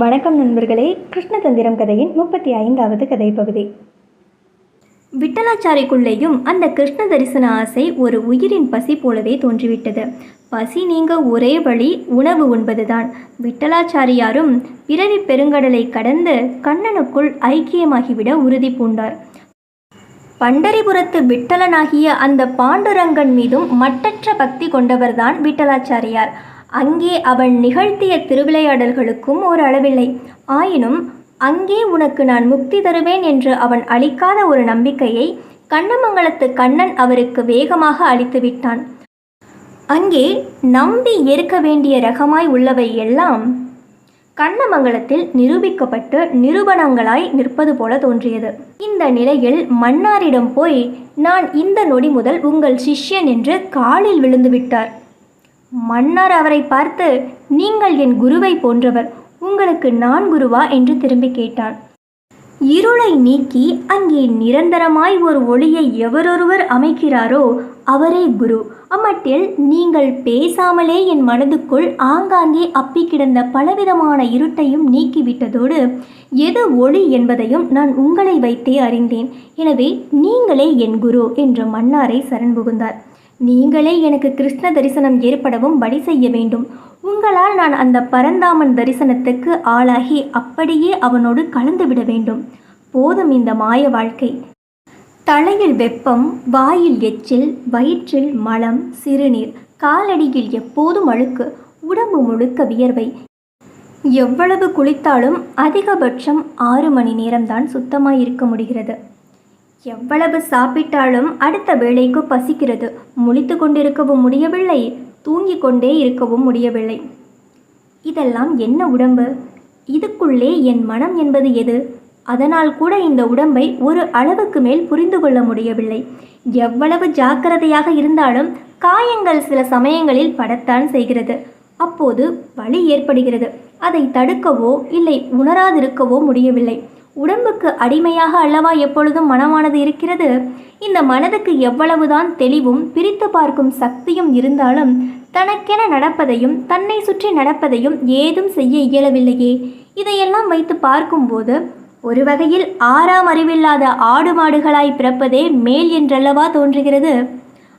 வணக்கம் நண்பர்களே கிருஷ்ணதந்திரம் கதையின் முப்பத்தி ஐந்தாவது கதை பகுதி விட்டலாச்சாரிக்குள்ளேயும் அந்த கிருஷ்ண தரிசன ஆசை ஒரு உயிரின் பசி போலவே தோன்றிவிட்டது. பசி நீங்க ஒரே வழி உணவு உண்பதுதான். விட்டலாச்சாரியாரும் பிறவி பெருங்கடலை கடந்து கண்ணனுக்குள் ஐக்கியமாகிவிட உறுதி பூண்டார். பண்டரிபுரத்து விட்டலனாகிய அந்த பாண்டுரங்கன் மீதும் மட்டற்ற பக்தி கொண்டவர்தான் விட்டலாச்சாரியார். அங்கே அவன் நிகழ்த்திய திருவிளையாடல்களுக்கும் ஒரு அளவில்லை ஆயினும் அங்கே உனக்கு நான் முக்தி தருவேன் என்று அவன் அளிக்காத ஒரு நம்பிக்கையை கண்ணமங்கலத்து கண்ணன் அவருக்கு வேகமாக அளித்து விட்டான் அங்கே நம்பி ஏற்க வேண்டிய ரகமாய் உள்ளவை எல்லாம் கண்ணமங்கலத்தில் நிரூபிக்கப்பட்டு நிரூபணங்களாய் நிற்பது போல தோன்றியது. இந்த நிலையில் மன்னாரிடம் போய் நான் இந்த நொடி முதல் உங்கள் சிஷ்யன் என்று காலில் விழுந்துவிட்டார் மன்னார் அவரை பார்த்து நீங்கள் என் குருவை போன்றவர் உங்களுக்கு நான் குருவா? என்று திரும்பி கேட்டான். இருளை நீக்கி அங்கே நிரந்தரமாய் ஒரு ஒளியை எவரொருவர் அமைக்கிறாரோ அவரே குரு. அம்மட்டில் நீங்கள் பேசாமலே என் மனதுக்குள் ஆங்காங்கே அப்பி கிடந்த பலவிதமான இருட்டையும் நீக்கிவிட்டதோடு எது ஒளி என்பதையும் நான் உங்களை வைத்தே அறிந்தேன். எனவே நீங்களே என் குரு என்று மன்னாரை சரண் புகுந்தார். நீங்களே எனக்கு கிருஷ்ண தரிசனம் ஏற்படவும் வழி செய்ய வேண்டும். உங்களால் நான் அந்த பரந்தாமன் தரிசனத்துக்கு ஆளாகி அப்படியே அவனோடு கலந்து விட வேண்டும். போதும் இந்த மாய வாழ்க்கை. தலையில் வெப்பம் வாயில் எச்சில் வயிற்றில் மலம் சிறுநீர் காலடியில் எப்போதும் அழுக்கு உடம்பு முழுக்க வியர்வை. எவ்வளவு குளித்தாலும் அதிகபட்சம் ஆறு மணி நேரம்தான் சுத்தமாக இருக்க முடிகிறது. எவ்வளவு சாப்பிட்டாலும் அடுத்த வேளைக்கு பசிக்கிறது. முழித்து கொண்டிருக்கவும் முடியவில்லை. தூங்கிக் கொண்டே இருக்கவும் முடியவில்லை. இதெல்லாம் என்ன உடம்பு? இதுக்குள்ளே என் மனம் என்பது எது? அதனால் கூட இந்த உடம்பை ஒரு அளவுக்கு மேல் புரிந்து கொள்ள முடியவில்லை. எவ்வளவு ஜாக்கிரதையாக இருந்தாலும் காயங்கள் சில சமயங்களில் படத்தான் செய்கிறது. அப்போது வலி ஏற்படுகிறது. அதை தடுக்கவோ இல்லை உணராதிருக்கவோ முடியவில்லை. உடம்புக்கு அடிமையாக அல்லவா எப்பொழுதும் மனமானது இருக்கிறது? இந்த மனதுக்கு எவ்வளவுதான் தெளிவும் பிரித்து பார்க்கும் சக்தியும் இருந்தாலும் தனக்கென நடப்பதையும் தன்னை சுற்றி நடப்பதையும் ஏதும் செய்ய இயலவில்லையே. இதையெல்லாம் வைத்து பார்க்கும்போது ஒரு வகையில் ஆறாம் அறிவில்லாத ஆடு மாடுகளாய் பிறப்பதே மேல் என்றல்லவா தோன்றுகிறது?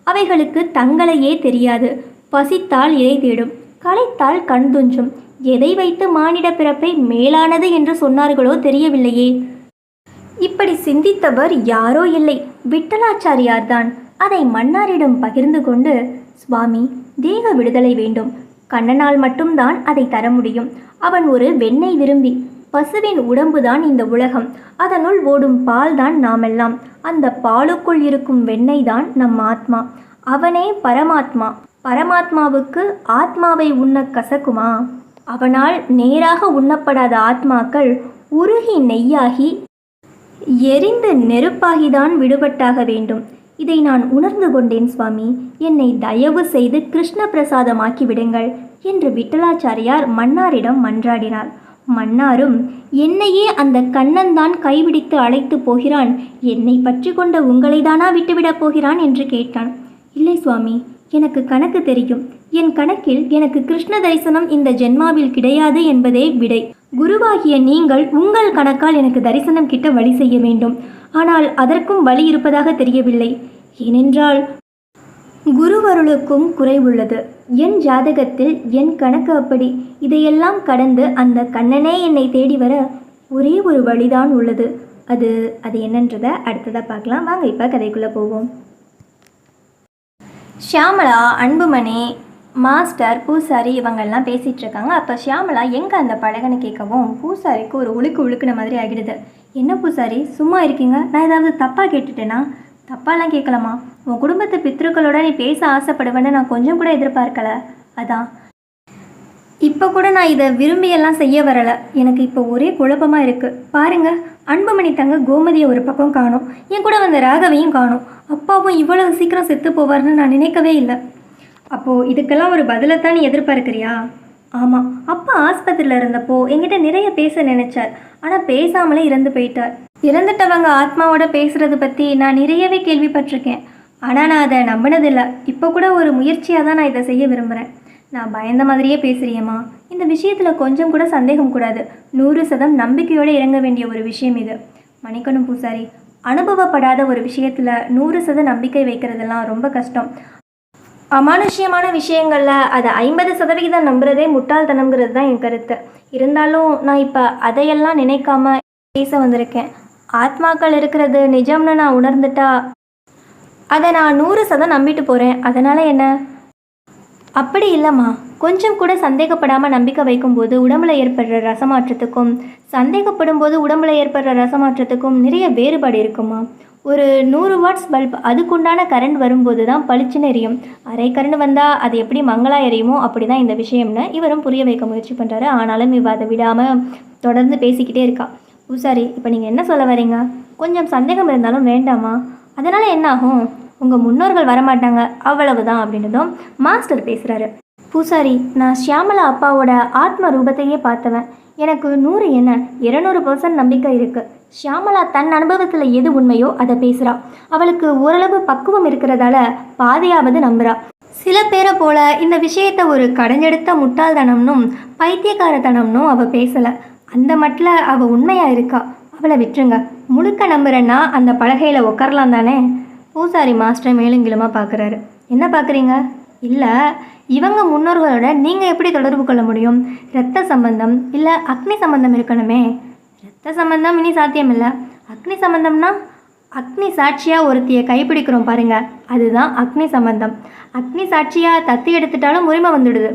அவைகளுக்கு தங்களையே தெரியாது. பசித்தால் இறை தேடும். களைத்தால் கண் துஞ்சும். எதை வைத்து மானிட பிறப்பை மேலானது என்று சொன்னார்களோ தெரியவில்லையே. இப்படி சிந்தித்தவர் யாரோ இல்லை விட்டலாச்சாரியார்தான். அதை மன்னாரிடம் பகிர்ந்து கொண்டு சுவாமி தேக விடுதலை வேண்டும். கண்ணனால் மட்டும்தான் அதை தர முடியும். அவன் ஒரு வெண்ணெய் விரும்பி பசுவின் உடம்புதான் இந்த உலகம். அதனுள் ஓடும் பால்தான் நாமெல்லாம். அந்த பாலுக்குள் இருக்கும் வெண்ணெய் தான் நம் ஆத்மா. அவனே பரமாத்மா. பரமாத்மாவுக்கு ஆத்மாவை உண்ண கசக்குமா? அவனால் நேராக உண்ணப்படாத ஆத்மாக்கள் உருகி நெய்யாகி எரிந்து நெருப்பாகிதான் விடுபட்டாக வேண்டும். இதை நான் உணர்ந்து கொண்டேன் சுவாமி. என்னை தயவு செய்து கிருஷ்ண பிரசாதமாக்கி விடுங்கள் என்று விட்டலாச்சாரியார் மன்னாரிடம் மன்றாடினார். மன்னாரும் என்னையே அந்த கண்ணன்தான் கைவிடித்து அழைத்து போகிறான். என்னை பற்றி கொண்ட உங்களைதானா விட்டுவிடப் போகிறான் என்று கேட்டான். இல்லை சுவாமி. எனக்கு கணக்கு தெரியும். என் கணக்கில் எனக்கு கிருஷ்ண தரிசனம் இந்த ஜென்மாவில் கிடையாது என்பதே விடை. குருவாகிய நீங்கள் உங்கள் கணக்கால் எனக்கு தரிசனம் கிட்ட வழி செய்ய வேண்டும். ஆனால் அதற்கும் வழி இருப்பதாக தெரியவில்லை. ஏனென்றால் குருவருளுக்கும் குறைவுள்ளது என் ஜாதகத்தில் என் கணக்கு அப்படி. இதையெல்லாம் கடந்து அந்த கண்ணனே என்னை தேடி வர ஒரே ஒரு வழிதான் உள்ளது. அது அது என்னன்றதை அடுத்ததாக பார்க்கலாம். வாங்க இப்போ கதைக்குள்ளே போவோம். ஷியாமலா அன்புமணி மாஸ்டர் பூசாரி இவங்கெல்லாம் பேசிகிட்டு இருக்காங்க அப்போ ஷியாமலா எங்கே அந்த பழகனை கேட்கவும் பூசாரிக்கு ஒரு உழுக்கு உழுக்குன மாதிரி ஆகிடுது. என்ன பூசாரி சும்மா இருக்கீங்க? நான் ஏதாவது தப்பாக கேட்டுட்டேனா? தப்பாலாம் கேட்கலாமா? உன் குடும்பத்து பித்ருக்களோட நீ பேச ஆசைப்படுவேன்னு நான் கொஞ்சம் கூட எதிர்பார்க்கல. அதான். இப்போ கூட நான் இதை விரும்பியெல்லாம் செய்ய வரலை. எனக்கு இப்போ ஒரே குழப்பமாக இருக்குது பாருங்கள் அன்புமணி தங்க கோமதியை ஒரு பக்கம் காணும். என் கூட வந்த ராகவையும் காணும். அப்பாவும் இவ்வளவு சீக்கிரம் செத்து போவார்னு நான் நினைக்கவே இல்லை. அப்போது இதுக்கெல்லாம் ஒரு பதிலை தான் நீ எதிர்பார்க்குறியா? ஆமாம் அப்பா ஆஸ்பத்திரியில் இருந்தப்போ என்கிட்ட நிறைய பேச நினைச்சார். ஆனால் பேசாமலே இறந்து போயிட்டார். இறந்துட்டவங்க ஆத்மாவோட பேசுகிறது பற்றி நான் நிறையவே கேள்விப்பட்டிருக்கேன். ஆனால் நான் அதை நம்பினதில்லை. இப்போ கூட ஒரு முயற்சியாக தான் நான் இதை செய்ய விரும்புகிறேன் நான் பயந்த மாதிரியே பேசுகிறியம்மா இந்த விஷயத்தில் கொஞ்சம் கூட சந்தேகம் கூடாது. நூறு சதம் நம்பிக்கையோடு இறங்க வேண்டிய ஒரு விஷயம் இது. மணிக்கணும் பூசாரி. அனுபவப்படாத ஒரு விஷயத்தில் நூறு சத நம்பிக்கை வைக்கிறதெல்லாம் ரொம்ப கஷ்டம். அமானுஷ்யமான விஷயங்களில் அதை ஐம்பது சதவிகிதம் நம்புறதே முட்டாள்தனம்ங்கிறது தான் என் கருத்து. இருந்தாலும் நான் இப்போ அதையெல்லாம் நினைக்காம பேச வந்திருக்கேன். ஆத்மாக்கள் இருக்கிறது நிஜம்னு நான் உணர்ந்துட்டா அதை நான் நூறு சதம் நம்பிட்டு போகிறேன் அதனால் என்ன? அப்படி இல்லைம்மா. கொஞ்சம் கூட சந்தேகப்படாமல் நம்பிக்கை வைக்கும்போது உடம்புல ஏற்படுற ரசமாற்றத்துக்கும் சந்தேகப்படும் போது உடம்புல ஏற்படுற ரசமாற்றத்துக்கும் நிறைய வேறுபாடு இருக்குமா? ஒரு நூறு வாட்ஸ் பல்ப் அதுக்குண்டான கரண்ட் வரும்போது தான் பளிச்சுன்னு எரியும். அரை கரண்ட் வந்தால் அது எப்படி மங்களா எரியுமோ அப்படி தான் இந்த விஷயம்னு இவரும் புரிய வைக்க முயற்சி பண்ணுறாரு ஆனாலும் இவ அதை விடாமல் தொடர்ந்து பேசிக்கிட்டே இருக்கா. பூசாரி இப்போ நீங்கள் என்ன சொல்ல வரீங்க கொஞ்சம் சந்தேகம் இருந்தாலும் வேண்டாமா? அதனால் என்ன ஆகும்? உங்கள் முன்னோர்கள் வரமாட்டாங்க அவ்வளவுதான் அப்படின்னதும் மாஸ்டர் பேசுகிறாரு பூசாரி நான் ஷியாமலா அப்பாவோட ஆத்ம ரூபத்தையே பார்த்தவன். எனக்கு நூறு என்ன இருநூறு பர்சன்ட் நம்பிக்கை இருக்குது ஷியாமலா தன் அனுபவத்தில் எது உண்மையோ அதை பேசுகிறா அவளுக்கு ஓரளவு பக்குவம் இருக்கிறதால பாதையாவது நம்புகிறா சில பேரை போல இந்த விஷயத்தை ஒரு கடைஞ்செடுத்த முட்டாள்தனம்னும் பைத்தியக்காரத்தனம்னும் அவள் பேசலை. அந்த மட்டில் அவள் உண்மையாக இருக்கா? அவளை விட்டுருங்க. முழுக்க நம்புகிறேன்னா அந்த பலகையில் உட்காரலாம் தானே? பூசாரி மாஸ்டர் மேலுங்கிலுமா பார்க்குறாரு என்ன பார்க்குறீங்க இல்லை இவங்க முன்னோர்களோட நீங்கள் எப்படி தொடர்பு கொள்ள முடியும்? இரத்த சம்பந்தம் இல்லை அக்னி சம்பந்தம் இருக்கணுமே? இரத்த சம்பந்தம் இனி சாத்தியம் இல்லை அக்னி சம்பந்தம்னா அக்னி சாட்சியாக ஒருத்தியை கைப்பிடிக்கிறோம் பாருங்க. அதுதான் அக்னி சம்பந்தம். அக்னி சாட்சியாக தத்து எடுத்துட்டாலும் உரிமை வந்துடுது.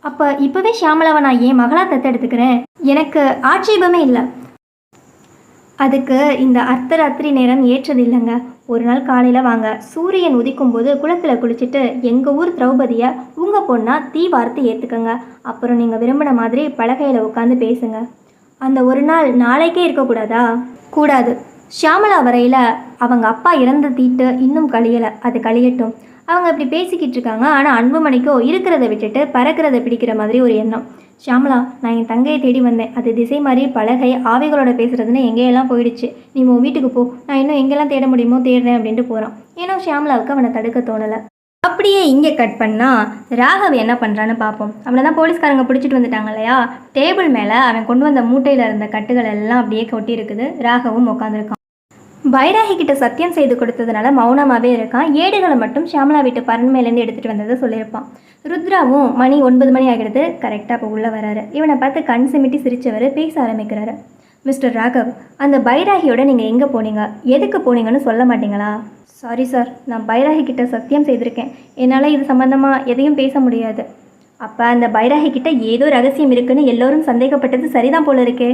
அப்போ இப்போவே ஷியாமலாவை நான் ஏன் மகளாக தத்து எடுத்துக்கிறேன்? எனக்கு ஆட்சேபமே இல்லை. அதுக்கு இந்த அர்த்தராத்திரி நேரம் ஏற்றது இல்லைங்க ஒரு நாள் காலையில் வாங்க. சூரியன் உதிக்கும் போது குளத்தில் குளிச்சுட்டு எங்கள் ஊர் திரௌபதியை உங்கள் பொண்ணாக தீ வார்த்து ஏற்றுக்கங்க அப்புறம் நீங்கள் விரும்பின மாதிரி பலகையில் உட்காந்து பேசுங்க. அந்த ஒரு நாள் நாளைக்கே இருக்கக்கூடாதா? கூடாது. ஷியாமலா வரையில் அவங்க அப்பா இறந்த தீட்டு இன்னும் கழியலை. அது கழியட்டும். அவங்க இப்படி பேசிக்கிட்டு இருக்காங்க. ஆனால் அன்புமணிக்கோ இருக்கிறத விட்டுட்டு பறக்கிறத பிடிக்கிற மாதிரி ஒரு எண்ணம். ஷியாமலா நான் என் தங்கையை தேடி வந்தேன். அது திசை மாதிரி பலகை ஆவிகளோட பேசுகிறதுன்னு எங்கேயெல்லாம் போயிடுச்சு. நீ உன் வீட்டுக்கு போ. நான் இன்னும் எங்கெல்லாம் தேட முடியுமோ தேடுறேன் அப்படின்ட்டு போகிறான் ஏன்னா ஷியாமலாவுக்கு அவனை தடுக்க தோணலை. அப்படியே இங்கே கட் பண்ணால் ராகவ் என்ன பண்ணுறான்னு பார்ப்போம் அவனை தான் போலீஸ்காரங்க பிடிச்சிட்டு வந்துட்டாங்க இல்லையா? டேபிள் மேலே அவன் கொண்டு வந்த மூட்டையில் இருந்த கட்டுகள் எல்லாம் அப்படியே கொட்டி இருக்குது ராகவும் உட்காந்துருக்கான் பைராகி கிட்ட சத்தியம் செய்து கொடுத்ததுனால மௌனமாகவே இருக்கான். ஏடுகளை மட்டும் ஷியாமலா வீட்டு பரண்மையிலேருந்து எடுத்துகிட்டு வந்ததை சொல்லியிருப்பான். ருத்ராவும் மணி ஒன்பது மணி ஆகிடுது கரெக்டாக இப்போ உள்ளே வராரு. இவனை பார்த்து கண் சிமிட்டி சிரித்தவர் பேச ஆரம்பிக்கிறாரு. மிஸ்டர் ராகவ் அந்த பைராகியோட நீங்கள் எங்கே போனீங்க? எதுக்கு போனீங்கன்னு சொல்ல மாட்டீங்களா? சாரி சார் நான் பைராகி கிட்ட சத்தியம் செய்திருக்கேன். என்னால் இது சம்மந்தமாக எதையும் பேச முடியாது. அப்போ அந்த பைராகி கிட்ட ஏதோ ரகசியம் இருக்குன்னு எல்லோரும் சந்தேகப்பட்டது சரிதான் போல இருக்கே.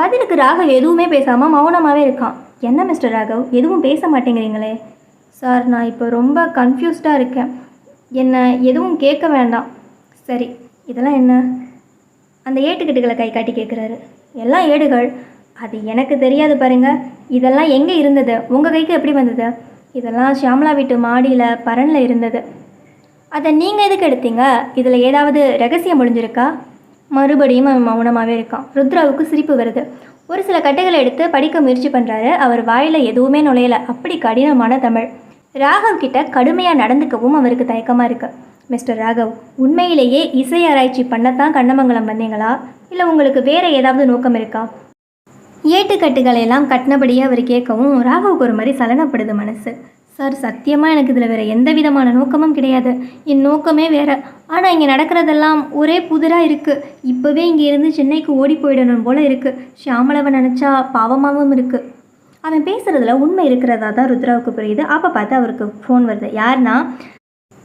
பதிலுக்கு ராகவ் எதுவுமே பேசாமல் மௌனமாகவே இருக்கான். என்ன மிஸ்டர் ராகவ்? எதுவும் பேச மாட்டேங்கிறீங்களே? சார் நான் இப்போ ரொம்ப கன்ஃபியூஸ்டாக இருக்கேன். என்னை எதுவும் கேட்க வேண்டாம். சரி இதெல்லாம் என்ன? அந்த ஏட்டுக்கிட்டுகளை கை காட்டி கேட்குறாரு. எல்லாம் ஏடுகள் அது எனக்கு தெரியாது பாருங்கள் இதெல்லாம் எங்கே இருந்தது? உங்கள் கைக்கு எப்படி வந்தது? இதெல்லாம் ஷியாமலா வீட்டு மாடியில் பரனில் இருந்தது. அதை நீங்கள் எதுக்கு எடுத்தீங்க? இதில் ஏதாவது ரகசியம் முடிஞ்சிருக்கா மறுபடியும் அவன் மௌனமாகவே இருக்கான். ருத்ராவுக்கு சிரிப்பு வருது. ஒரு சில கட்டைகளை எடுத்து படிக்க முயற்சி பண்ணுறாரு அவர் வாயில் எதுவுமே நுழையலை. அப்படி கடினமான தமிழ். ராகவ் கிட்ட கடுமையாக நடந்துக்கவும் அவருக்கு தயக்கமாக இருக்கு. மிஸ்டர் ராகவ் உண்மையிலேயே இசை ஆராய்ச்சி பண்ணத்தான் கண்ணமங்கலம் வந்தீங்களா? இல்லை உங்களுக்கு வேற ஏதாவது நோக்கம் இருக்கா? ஏட்டுக்கட்டுகளை எல்லாம் கட்டினபடியே அவர் கேட்கவும் ராகவுக்கு ஒரு மாதிரி சலனப்படுது மனசு. சார் சத்தியமாக எனக்கு இதில் வேறு எந்த விதமான நோக்கமும் கிடையாது. என் நோக்கமே வேற. ஆனால் இங்கே நடக்கிறதெல்லாம் ஒரே புதிராக இருக்குது இப்போவே இங்கே இருந்து சென்னைக்கு ஓடி போயிடணும் போல் இருக்குது ஷியாமளவை நினச்சா பாவமாகவும் இருக்குது அவன் பேசுகிறதுல உண்மை இருக்கிறதா தான் ருத்ராவுக்கு புரியுது. அப்போ பார்த்து அவருக்கு ஃபோன் வருது. யாருன்னா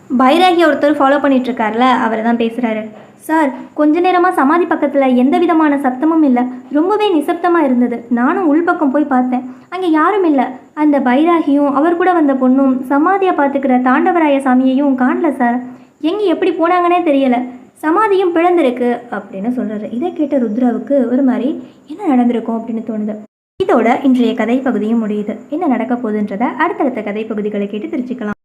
பைராகி ஒருத்தர் ஃபாலோ பண்ணிகிட்ருக்கார்ல அவர் தான் பேசுகிறாரு சார் கொஞ்ச நேரமாக சமாதி பக்கத்தில் எந்த விதமான சத்தமும் இல்லை. ரொம்பவே நிசப்தமாக இருந்தது. நானும் உள்பக்கம் போய் பார்த்தேன். அங்கே யாரும் இல்லை. அந்த பைராகியும் அவர் கூட வந்த பொண்ணும் சமாதியை பார்த்துக்கிற தாண்டவராய சாமியையும் காணல சார். எங்கே எப்படி போனாங்கன்னே தெரியலை. சமாதியும் பிளந்திருக்கு அப்படின்னு சொல்கிறாரு இதை கேட்ட ருத்ராவுக்கு ஒரு மாதிரி என்ன நடந்திருக்கும்? அப்படின்னு தோணுது. இதோட இன்றைய கதை பகுதியும் முடியுது. என்ன நடக்க போகுதுன்றதை அடுத்தடுத்த கதை பகுதிகளை கேட்டு தெரிஞ்சுக்கலாம்.